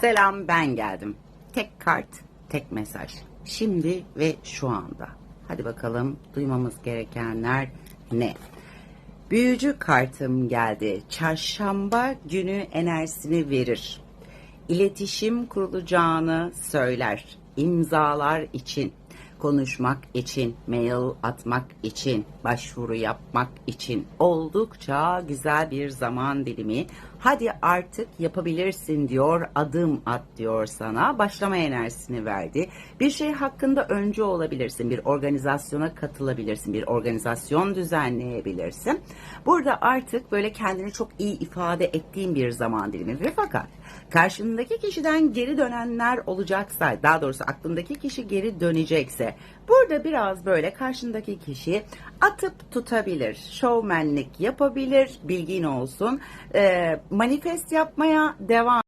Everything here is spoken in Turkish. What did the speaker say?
Selam ben geldim. Tek kart, tek mesaj. Şimdi ve şu anda. Hadi bakalım duymamız gerekenler ne? Büyücü kartım geldi. Çarşamba günü enerjisini verir. İletişim kurulacağını söyler. İmzalar için, konuşmak için, mail atmak için, başvuru yapmak için oldukça güzel bir zaman dilimi. Hadi artık yapabilirsin diyor, adım at diyor sana. Başlama enerjisini verdi. Bir şey hakkında önce olabilirsin, bir organizasyona katılabilirsin, bir organizasyon düzenleyebilirsin. Burada artık böyle kendini çok iyi ifade ettiğin bir zaman dilimi ve fakat karşındaki kişiden geri dönenler olacaksa, daha doğrusu aklındaki kişi geri dönecekse, burada biraz böyle karşındaki kişi atıp tutabilir, şovmenlik yapabilir, bilgin olsun, Ee, manifest yapmaya devam